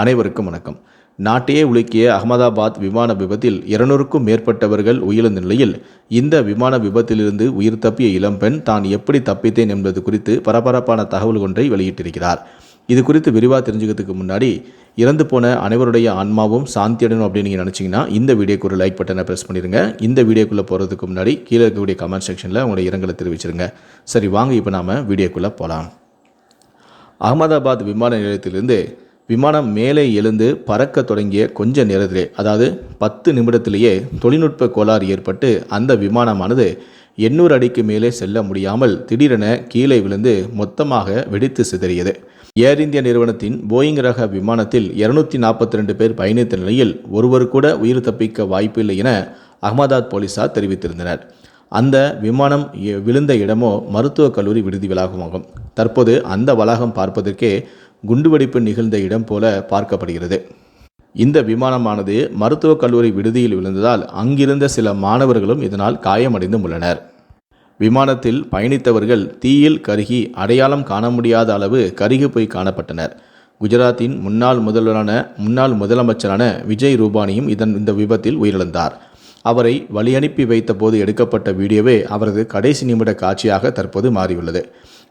அனைவருக்கும் வணக்கம். நாட்டையே உலுக்கிய அகமதாபாத் விமான விபத்தில் இருநூறுக்கும் மேற்பட்டவர்கள் உயிரிழந்த நிலையில் இந்த விமான விபத்திலிருந்து உயிர் தப்பிய இளம்பெண் தான் எப்படி தப்பித்தேன் என்பது குறித்து பரபரப்பான தகவல் ஒன்றை வெளியிட்டிருக்கிறார். இது குறித்து விரிவாக தெரிஞ்சுக்கிறதுக்கு முன்னாடி இறந்து போன அனைவருடைய ஆன்மாவும் சாந்தி அடையணும் அப்படின்னு நீங்கள் நினச்சிங்கன்னா இந்த வீடியோக்கு ஒரு லைக் பட்டனை ப்ரெஸ் பண்ணிடுங்க இந்த வீடியோக்குள்ளே போகிறதுக்கு முன்னாடி கீழே இருக்கக்கூடிய கமெண்ட் செக்ஷனில் உங்களுடைய இரங்கலை தெரிவிச்சிருங்க. சரி வாங்க இப்போ நாம் வீடியோக்குள்ளே போகலாம் அகமதாபாத் விமான நிலையத்திலிருந்து விமானம் மேலே எழுந்து பறக்க தொடங்கிய கொஞ்ச நேரத்திலே அதாவது பத்து நிமிடத்திலேயே தொழில்நுட்ப கோளாறு ஏற்பட்டு அந்த விமானமானது எண்ணூறு அடிக்கு மேலே செல்ல முடியாமல் திடீரென கீழே விழுந்து மொத்தமாக வெடித்து சிதறியது. ஏர் இந்தியா நிறுவனத்தின் போயிங் ரக விமானத்தில் இருநூத்தி நாற்பத்தி ரெண்டு பேர் பயணித்த நிலையில் ஒருவர் கூட உயிர் தப்பிக்க வாய்ப்பில்லை என அகமதாபாத் போலீசார் தெரிவித்திருந்தனர். அந்த விமானம் விழுந்த இடமோ மருத்துவக் கல்லூரி விடுதி வளாகமாகும் தற்போது அந்த வளாகம் பார்ப்பதற்கே குண்டுவெடிப்பு நிகழ்ந்த இடம் போல பார்க்கப்படுகிறது. இந்த விமானமானது மருத்துவக் கல்லூரி விடுதியில் விழுந்ததால் அங்கிருந்த சில மாணவர்களும் இதனால் காயமடைந்தும் உள்ளனர் விமானத்தில் பயணித்தவர்கள் தீயில் கருகி அடையாளம் காண முடியாத அளவு கருகி போய் காணப்பட்டனர். குஜராத்தின் முன்னாள் முதல்வரான முன்னாள் முதலமைச்சரான விஜய் ரூபானியும் இதன் இந்த விபத்தில் உயிரிழந்தார். அவரை வழியனுப்பி வைத்தபோது எடுக்கப்பட்ட வீடியோவே அவரது கடைசி நிமிட காட்சியாக தற்போது மாறியுள்ளது.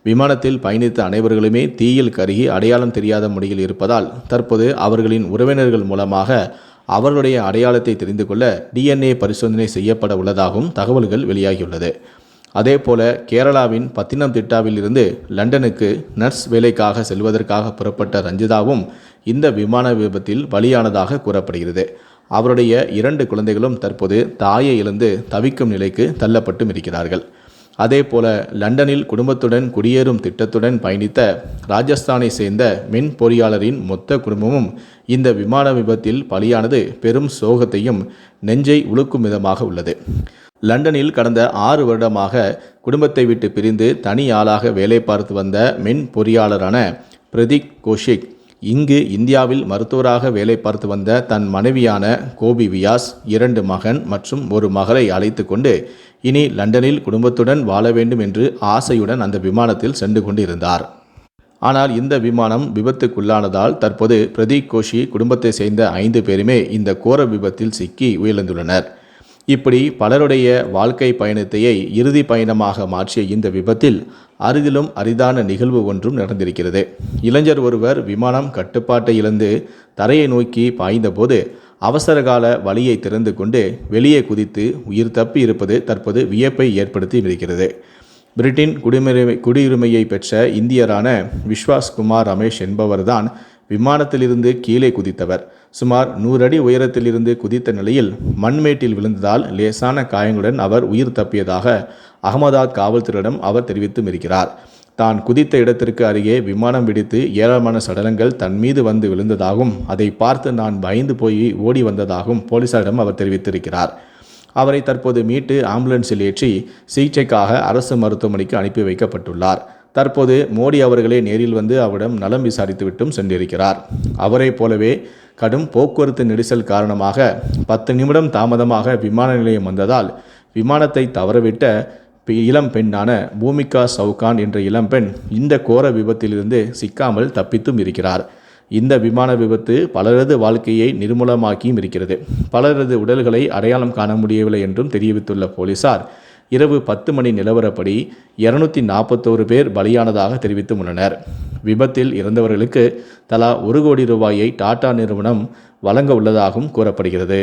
விமானத்தில் பயணித்த அனைவர்களுமே தீயில் கருகி அடையாளம் தெரியாத முறையில் இருப்பதால் தற்போது அவர்களின் உறவினர்கள் மூலமாக அவர்களுடைய அடையாளத்தை தெரிந்து கொள்ள டிஎன்ஏ பரிசோதனை செய்யப்பட உள்ளதாகவும் தகவல்கள் வெளியாகியுள்ளது. அதேபோல கேரளாவின் பத்தினம்திட்டாவில் இருந்து லண்டனுக்கு நர்ஸ் வேலைக்காக செல்வதற்காக புறப்பட்ட ரஞ்சிதாவும் இந்த விமான விபத்தில் பலியானதாக கூறப்படுகிறது. அவருடைய இரண்டு குழந்தைகளும் தற்போது தாயை இழந்து தவிக்கும் நிலைக்கு தள்ளப்பட்டும் இருக்கிறார்கள். அதேபோல லண்டனில் குடும்பத்துடன் குடியேறும் திட்டத்துடன் பயணித்த ராஜஸ்தானை சேர்ந்த மின் பொறியாளரின் மொத்த குடும்பமும் இந்த விமான விபத்தில் பலியானது பெரும் சோகத்தையும் நெஞ்சை உழுக்கும் விதமாக உள்ளது. லண்டனில் கடந்த ஆறு வருடமாக குடும்பத்தை விட்டு பிரிந்து தனி ஆளாக வேலை பார்த்து வந்த மின் பொறியாளரான பிரதீக் கோஷிக் இங்கு இந்தியாவில் மருத்துவராக வேலை பார்த்து வந்த தன் மனைவியான கோபி வியாஸ் இரண்டு மகன் மற்றும் ஒரு மகளை அழைத்து கொண்டு இனி லண்டனில் குடும்பத்துடன் வாழ வேண்டும் என்று ஆசையுடன் அந்த விமானத்தில் சென்று கொண்டிருந்தார். ஆனால் இந்த விமானம் விபத்துக்குள்ளானதால் தற்போது பிரதீக் கோஷி குடும்பத்தை சேர்ந்த ஐந்து பேருமே இந்த கோர விபத்தில் சிக்கி உயிரிழந்துள்ளனர். இப்படி பலருடைய வாழ்க்கை பயணத்தையே இறுதி பயணமாக மாற்றிய இந்த விபத்தில் அரிதிலும் அரிதான நிகழ்வு ஒன்றும் நடந்திருக்கிறது. இளைஞர் ஒருவர் விமானம் கட்டுப்பாட்டை இழந்து தரையை நோக்கி பாய்ந்தபோது அவசரகால வழியை திறந்து கொண்டு வெளியே குதித்து உயிர் தப்பி இருப்பது தற்போது வியப்பை ஏற்படுத்தி இருக்கிறது. பிரிட்டன் குடியுரிமை குடியுரிமையை பெற்ற இந்தியரான விஸ்வாஸ் குமார் ரமேஷ் என்பவர்தான் விமானத்திலிருந்து கீழே குதித்தவர். சுமார் நூறு அடி உயரத்திலிருந்து குதித்த நிலையில் மண்மேட்டில் விழுந்ததால் லேசான காயங்களுடன் அவர் உயிர் தப்பியதாக அகமதாத் காவல்துறையிடம் அவர் தெரிவித்தும் இருக்கிறார். தான் குதித்த இடத்திற்கு அருகே விமானம் வெடித்து ஏராளமான சடலங்கள் தன் மீது வந்து விழுந்ததாகவும் அதை பார்த்து நான் பயந்து போய் ஓடி வந்ததாகவும் போலீசாரிடம் அவர் தெரிவித்திருக்கிறார். அவரை தற்போது மீட்டு ஆம்புலன்ஸில் ஏற்றி சிகிச்சைக்காக அரசு மருத்துவமனைக்கு அனுப்பி வைக்கப்பட்டுள்ளார். தற்போது மோடி அவர்களே நேரில் வந்து அவரிடம் நலம் விசாரித்துவிட்டும் சென்றிருக்கிறார். அவரைப் போலவே கடும் போக்குவரத்து நெரிசல் காரணமாக பத்து நிமிடம் தாமதமாக விமான நிலையம் வந்ததால் விமானத்தை தவறவிட்ட இளம் பெண்ணான பூமிகா சவுகான் என்ற இளம்பெண் இந்த கோர விபத்திலிருந்து சிக்காமல் தப்பித்தும் இருக்கிறார். இந்த விமான விபத்து பலரது வாழ்க்கையை நிர்மூலமாக்கியும் இருக்கிறது. பலரது உடல்களை அடையாளம் காண முடியவில்லை என்றும் தெரிவித்துள்ள போலீசார் இரவு பத்து மணி நிலவரப்படி இருநூத்தி நாற்பத்தோரு பேர் பலியானதாக தெரிவித்து உள்ளனர். விபத்தில் இறந்தவர்களுக்கு தலா ஒரு கோடி ரூபாயை டாடா நிறுவனம் வழங்க உள்ளதாகவும் கூறப்படுகிறது.